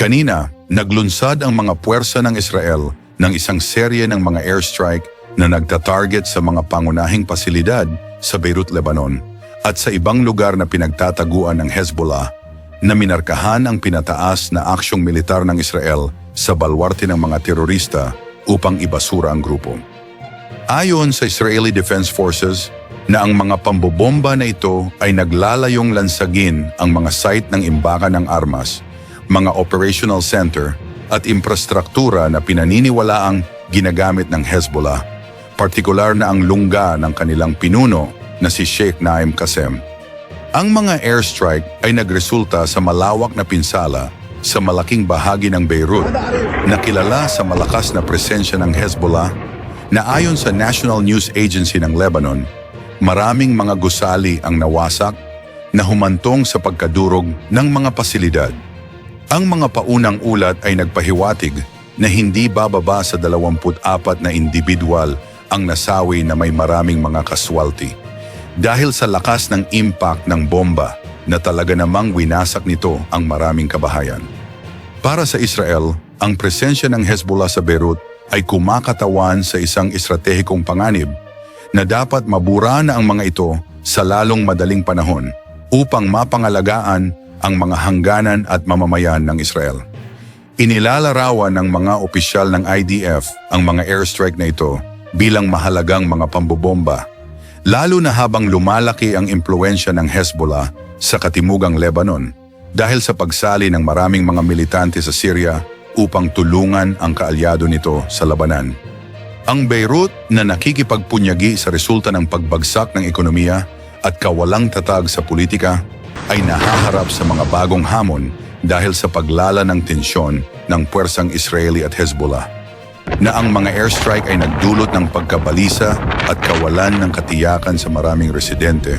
Kanina, naglunsad ang mga puwersa ng Israel ng isang serye ng mga airstrike na nagtatarget sa mga pangunahing pasilidad sa Beirut, Lebanon at sa ibang lugar na pinagtataguan ng Hezbollah na minarkahan ang pinataas na aksyong militar ng Israel sa balwarte ng mga terorista upang ibasura ang grupo. Ayon sa Israeli Defense Forces, na ang mga pambobomba na ito ay naglalayong lansagin ang mga site ng imbakan ng armas, mga operational center at infrastruktura na pinaniniwalaang ginagamit ng Hezbollah, partikular na ang lungga ng kanilang pinuno na si Sheikh Naim Qasem. Ang mga airstrike ay nagresulta sa malawak na pinsala sa malaking bahagi ng Beirut na kilala sa malakas na presensya ng Hezbollah na ayon sa National News Agency ng Lebanon, maraming mga gusali ang nawasak na humantong sa pagkadurog ng mga pasilidad. Ang mga paunang ulat ay nagpahiwatig na hindi bababa sa 24 na individual ang nasawi na may maraming mga kaswalty. Dahil sa lakas ng impact ng bomba na talaga namang winasak nito ang maraming kabahayan. Para sa Israel, ang presensya ng Hezbollah sa Beirut ay kumakatawan sa isang estratehikong panganib na dapat mabura na ang mga ito sa lalong madaling panahon upang mapangalagaan ang mga hangganan at mamamayan ng Israel. Inilalarawan ng mga opisyal ng IDF ang mga airstrike na ito bilang mahalagang mga pambobomba, lalo na habang lumalaki ang impluensya ng Hezbollah sa katimugang Lebanon dahil sa pagsali ng maraming mga militante sa Syria upang tulungan ang kaalyado nito sa labanan. Ang Beirut na nakikipagpunyagi sa resulta ng pagbagsak ng ekonomiya at kawalang tatag sa politika ay nahaharap sa mga bagong hamon dahil sa paglala ng tensyon ng puwersang Israeli at Hezbollah na ang mga airstrike ay nagdulot ng pagkabalisa at kawalan ng katiyakan sa maraming residente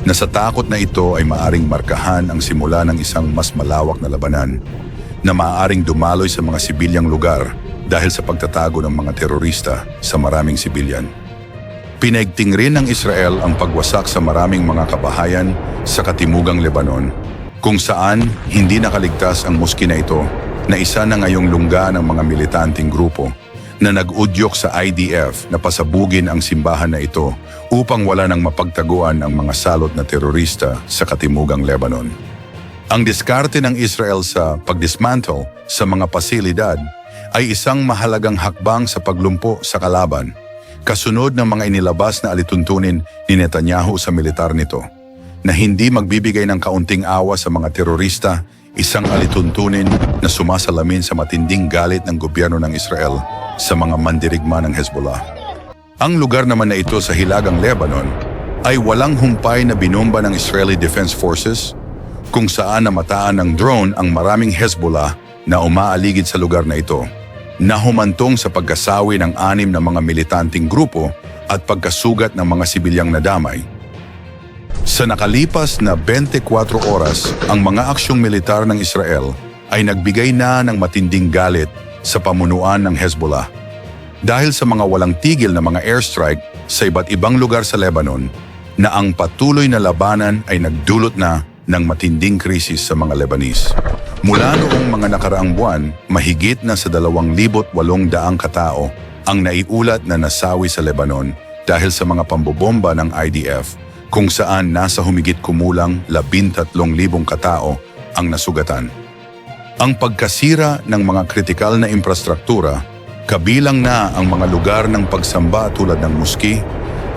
na sa takot na ito ay maaring markahan ang simula ng isang mas malawak na labanan na maaaring dumaloy sa mga sibilyang lugar dahil sa pagtatago ng mga terorista sa maraming sibilyan. Pinaigting rin ng Israel ang pagwasak sa maraming mga kabahayan sa katimugang Lebanon, kung saan hindi nakaligtas ang muski na ito na isa na ngayong lungga ng mga militanting grupo na nag-udyok sa IDF na pasabugin ang simbahan na ito upang wala nang mapagtaguan ang mga salot na terorista sa katimugang Lebanon. Ang diskarte ng Israel sa pagdismantle sa mga pasilidad ay isang mahalagang hakbang sa paglumpo sa kalaban, kasunod ng mga inilabas na alituntunin ni Netanyahu sa militar nito, na hindi magbibigay ng kaunting awa sa mga terorista, isang alituntunin na sumasalamin sa matinding galit ng gobyerno ng Israel sa mga mandirigma ng Hezbollah. Ang lugar naman na ito sa Hilagang Lebanon ay walang humpay na binomba ng Israeli Defense Forces kung saan namataan ng drone ang maraming Hezbollah na umaaligid sa lugar na ito na humantong sa pagkasawi ng anim na mga militanting grupo at pagkasugat ng mga sibilyang nadamay. Sa nakalipas na 24 oras, ang mga aksyong militar ng Israel ay nagbigay na ng matinding galit sa pamunuan ng Hezbollah. Dahil sa mga walang tigil na mga airstrike sa iba't ibang lugar sa Lebanon, na ang patuloy na labanan ay nagdulot na ng matinding krisis sa mga Lebanese. Mula noong mga nakaraang buwan, mahigit na sa 2,800 katao ang naiulat na nasawi sa Lebanon dahil sa mga pambobomba ng IDF kung saan nasa humigit kumulang 13,000 katao ang nasugatan. Ang pagkasira ng mga kritikal na infrastruktura, kabilang na ang mga lugar ng pagsamba tulad ng muski,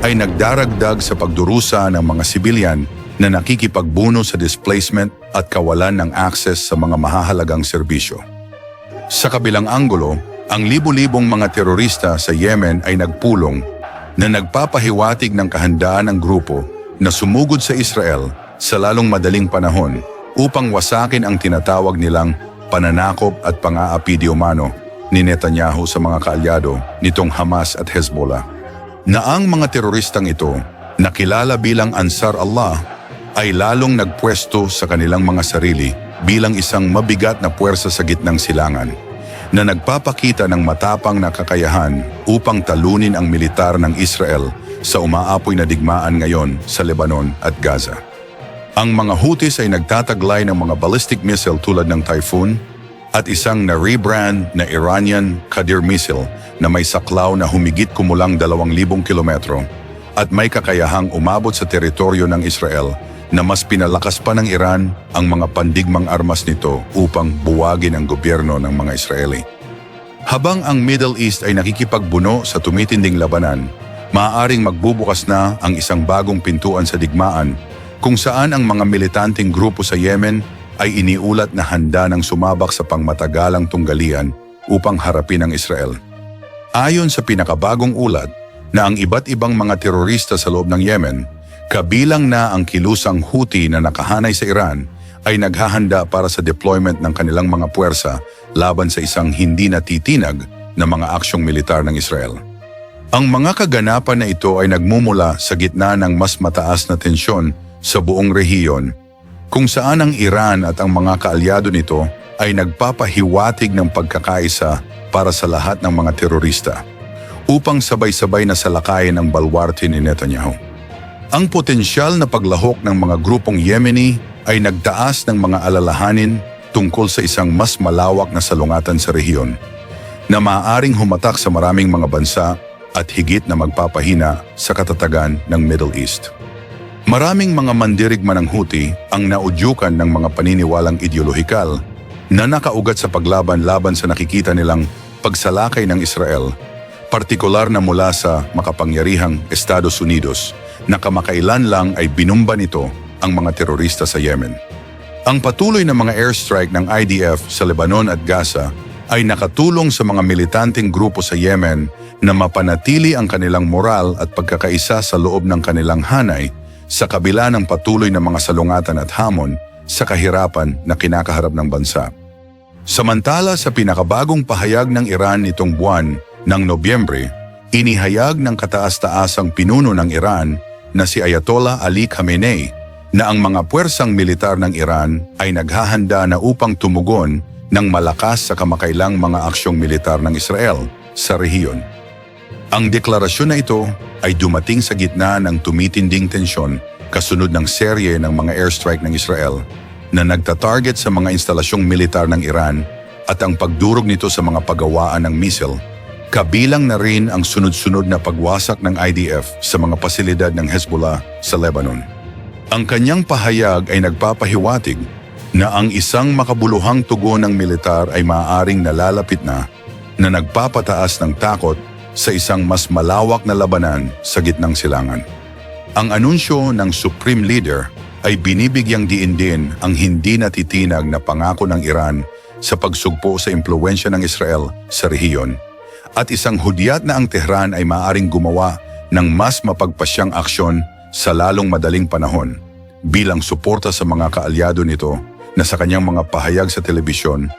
ay nagdaragdag sa pagdurusa ng mga sibilyan na nakikipagbuno sa displacement at kawalan ng access sa mga mahahalagang serbisyo. Sa kabilang anggulo, ang libu-libong mga terorista sa Yemen ay nagpulong na nagpapahiwatig ng kahandaan ng grupo na sumugod sa Israel sa lalong madaling panahon upang wasakin ang tinatawag nilang pananakop at pang-aapi di umano ni Netanyahu sa mga kaalyado nitong Hamas at Hezbollah. Na ang mga teroristang ito, nakilala bilang Ansar Allah, ay lalong nagpwesto sa kanilang mga sarili bilang isang mabigat na puwersa sa gitnang silangan na nagpapakita ng matapang na kakayahan upang talunin ang militar ng Israel sa umaapoy na digmaan ngayon sa Lebanon at Gaza. Ang mga Houthis ay nagtataglay ng mga ballistic missile tulad ng Typhoon at isang na-rebrand na Iranian Kadir missile na may saklaw na humigit kumulang 2,000 kilometro at may kakayahang umabot sa teritoryo ng Israel na mas pinalakas pa ng Iran ang mga pandigmang armas nito upang buwagin ang gobyerno ng mga Israeli. Habang ang Middle East ay nakikipagbuno sa tumitinding labanan, maaaring magbubukas na ang isang bagong pintuan sa digmaan kung saan ang mga militanteng grupo sa Yemen ay iniulat na handa ng sumabak sa pangmatagalang tunggalian upang harapin ang Israel. Ayon sa pinakabagong ulat na ang iba't ibang mga terorista sa loob ng Yemen, kabilang na ang kilusang Houthi na nakahanay sa Iran, ay naghahanda para sa deployment ng kanilang mga puwersa laban sa isang hindi natitinag na mga aksyong militar ng Israel. Ang mga kaganapan na ito ay nagmumula sa gitna ng mas mataas na tensyon sa buong rehiyon kung saan ang Iran at ang mga kaalyado nito ay nagpapahiwatig ng pagkakaisa para sa lahat ng mga terorista upang sabay-sabay na salakayin ang balwarte ni Netanyahu. Ang potensyal na paglahok ng mga grupong Yemeni ay nagtaas ng mga alalahanin tungkol sa isang mas malawak na salungatan sa rehiyon na maaaring humatak sa maraming mga bansa at higit na magpapahina sa katatagan ng Middle East. Maraming mga mandirigma ng Houthi ang naudyukan ng mga paniniwalang ideolohikal na nakaugat sa paglaban-laban sa nakikita nilang pagsalakay ng Israel, partikular na mula sa makapangyarihang Estados Unidos na kamakailan lang ay binumba nito ang mga terorista sa Yemen. Ang patuloy na mga airstrike ng IDF sa Lebanon at Gaza ay nakatulong sa mga militanteng grupo sa Yemen na mapanatili ang kanilang moral at pagkakaisa sa loob ng kanilang hanay sa kabila ng patuloy na mga salungatan at hamon sa kahirapan na kinakaharap ng bansa. Samantala sa pinakabagong pahayag ng Iran nitong buwan ng Nobyembre, inihayag ng kataas-taasang pinuno ng Iran na si Ayatollah Ali Khamenei na ang mga puwersang militar ng Iran ay naghahanda na upang tumugon ng malakas sa kamakailang mga aksyong militar ng Israel sa rehiyon. Ang deklarasyon na ito ay dumating sa gitna ng tumitinding tensyon kasunod ng serye ng mga airstrike ng Israel na nagtatarget sa mga instalasyong militar ng Iran at ang pagdurog nito sa mga pagawaan ng missile, kabilang na rin ang sunod-sunod na pagwasak ng IDF sa mga pasilidad ng Hezbollah sa Lebanon. Ang kanyang pahayag ay nagpapahiwatig na ang isang makabuluhang tugon ng militar ay maaaring nalalapit na na nagpapataas ng takot sa isang mas malawak na labanan sa gitnang silangan. Ang anunsyo ng Supreme Leader ay binibigyang diin din ang hindi natitinag na pangako ng Iran sa pagsugpo sa impluensya ng Israel sa rehiyon at isang hudyat na ang Tehran ay maaaring gumawa ng mas mapagpasyang aksyon sa lalong madaling panahon bilang suporta sa mga kaalyado nito na sa kanyang mga pahayag sa telebisyon,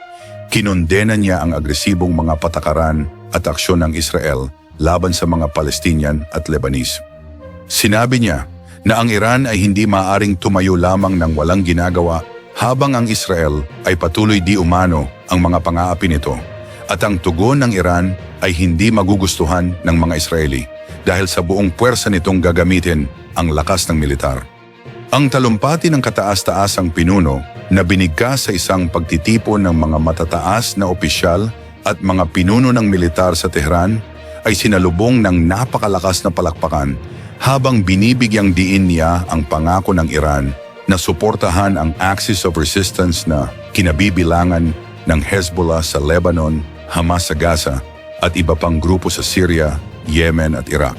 kinondena niya ang agresibong mga patakaran at aksyon ng Israel laban sa mga Palestinian at Lebanese. Sinabi niya na ang Iran ay hindi maaring tumayo lamang ng walang ginagawa habang ang Israel ay patuloy di umano ang mga pang-aapi nito at ang tugon ng Iran ay hindi magugustuhan ng mga Israeli dahil sa buong puwersa nitong gagamitin ang lakas ng militar. Ang talumpati ng kataas-taasang pinuno na binigkas sa isang pagtitipon ng mga matataas na opisyal at mga pinuno ng militar sa Tehran ay sinalubong ng napakalakas na palakpakan habang binibigyang diin niya ang pangako ng Iran na suportahan ang Axis of Resistance na kinabibilangan ng Hezbollah sa Lebanon, Hamas sa Gaza at iba pang grupo sa Syria, Yemen at Iraq.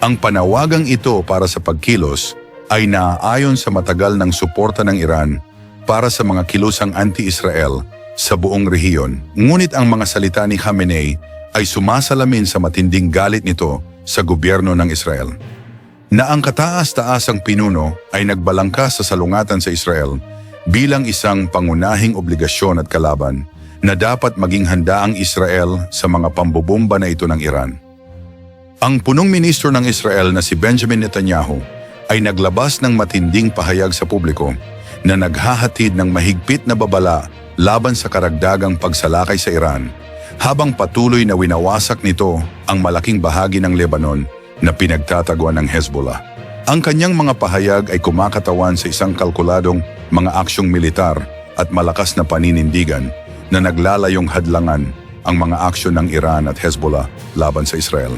Ang panawagang ito para sa pagkilos ay naaayon sa matagal ng suporta ng Iran para sa mga kilusang anti-Israel sa buong rehiyon. Ngunit ang mga salita ni Khamenei ay sumasalamin sa matinding galit nito sa gobyerno ng Israel. Na ang kataas-taasang pinuno ay nagbalangkas sa salungatan sa Israel bilang isang pangunahing obligasyon at kalaban na dapat maging handa ang Israel sa mga pambobomba na ito ng Iran. Ang punong ministro ng Israel na si Benjamin Netanyahu ay naglabas ng matinding pahayag sa publiko na naghahatid ng mahigpit na babala laban sa karagdagang pagsalakay sa Iran habang patuloy na winawasak nito ang malaking bahagi ng Lebanon na pinagtataguan ng Hezbollah. Ang kanyang mga pahayag ay kumakatawan sa isang kalkuladong mga aksyong militar at malakas na paninindigan na naglalayong hadlangan ang mga aksyon ng Iran at Hezbollah laban sa Israel.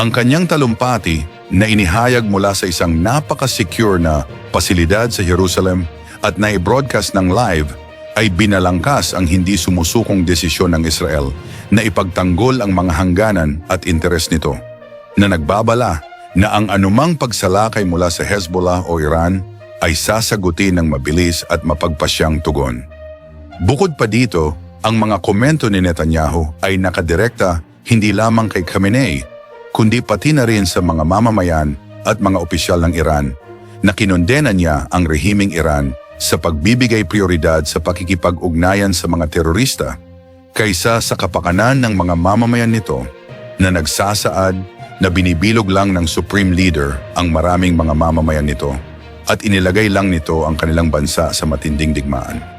Ang kanyang talumpati na inihayag mula sa isang napaka-secure na pasilidad sa Jerusalem at na-broadcast ng live ay binalangkas ang hindi sumusukong desisyon ng Israel na ipagtanggol ang mga hangganan at interes nito, na nagbabala na ang anumang pagsalakay mula sa Hezbollah o Iran ay sasagutin ng mabilis at mapagpasyang tugon. Bukod pa dito, ang mga komento ni Netanyahu ay nakadirekta hindi lamang kay Khamenei, kundi pati na rin sa mga mamamayan at mga opisyal ng Iran na kinondena niya ang rehiming Iran sa pagbibigay prioridad sa pakikipag-ugnayan sa mga terorista kaysa sa kapakanan ng mga mamamayan nito na nagsasaad na binibilog lang ng Supreme Leader ang maraming mga mamamayan nito at inilagay lang nito ang kanilang bansa sa matinding digmaan.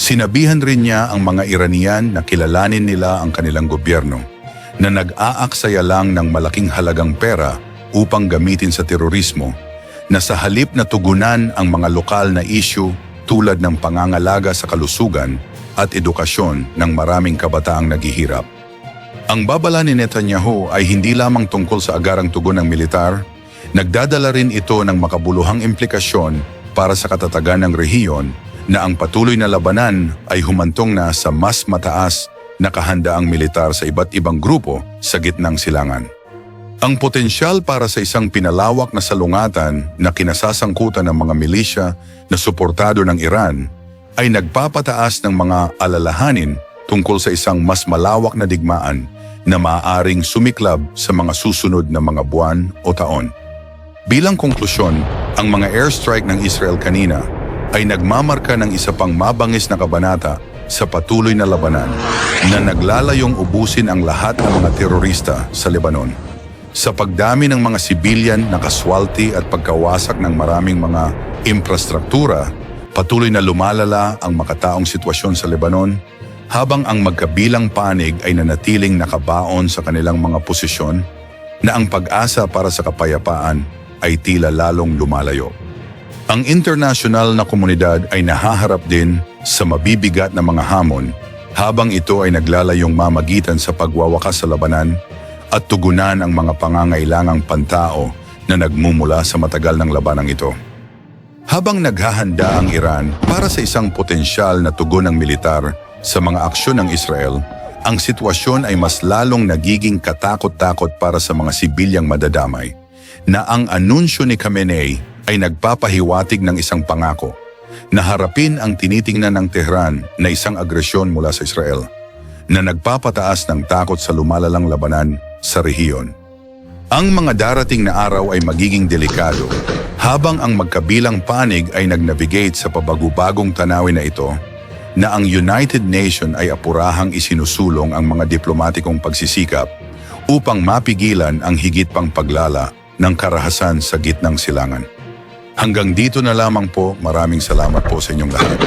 Sinabihan rin niya ang mga Iranian na kilalanin nila ang kanilang gobyerno na nag-aaksaya lang ng malaking halagang pera upang gamitin sa terorismo na sa halip na tugunan ang mga lokal na issue tulad ng pangangalaga sa kalusugan at edukasyon ng maraming kabataang naghihirap. Ang babala ni Netanyahu ay hindi lamang tungkol sa agarang tugon ng militar, nagdadala rin ito ng makabuluhang implikasyon para sa katatagan ng rehiyon na ang patuloy na labanan ay humantong na sa mas mataas na kahandaang militar sa iba't ibang grupo sa gitnang silangan. Ang potensyal para sa isang pinalawak na salungatan na kinasasangkutan ng mga milisya na suportado ng Iran ay nagpapataas ng mga alalahanin tungkol sa isang mas malawak na digmaan na maaaring sumiklab sa mga susunod na mga buwan o taon. Bilang konklusyon, ang mga airstrike ng Israel kanina ay nagmamarka ng isa pang mabangis na kabanata sa patuloy na labanan na naglalayong ubusin ang lahat ng mga terorista sa Lebanon. Sa pagdami ng mga sibilyan na kaswalti at pagkawasak ng maraming mga infrastruktura, patuloy na lumalala ang makataong sitwasyon sa Lebanon habang ang magkabilang panig ay nanatiling nakabaon sa kanilang mga posisyon na ang pag-asa para sa kapayapaan ay tila lalong lumalayo. Ang internasyonal na komunidad ay nahaharap din sa mabibigat na mga hamon habang ito ay naglalayong mamagitan sa pagwawakas sa labanan at tugunan ang mga pangangailangang pantao na nagmumula sa matagal ng labanang ito. Habang naghahanda ang Iran para sa isang potensyal na tugon ng militar sa mga aksyon ng Israel, ang sitwasyon ay mas lalong nagiging katakot-takot para sa mga sibilyang madadamay na ang anunsyo ni Khamenei ay nagpapahiwatig ng isang pangako na harapin ang tinitingnan ng Tehran na isang agresyon mula sa Israel na nagpapataas ng takot sa lumalalang labanan sa rehiyon. Ang mga darating na araw ay magiging delikado habang ang magkabilang panig ay nagnavigate sa pabagubagong tanawin na ito na ang United Nation ay apurahang isinusulong ang mga diplomatikong pagsisikap upang mapigilan ang higit pang paglala ng karahasan sa gitnang silangan. Hanggang dito na lamang po, maraming salamat po sa inyong lahat.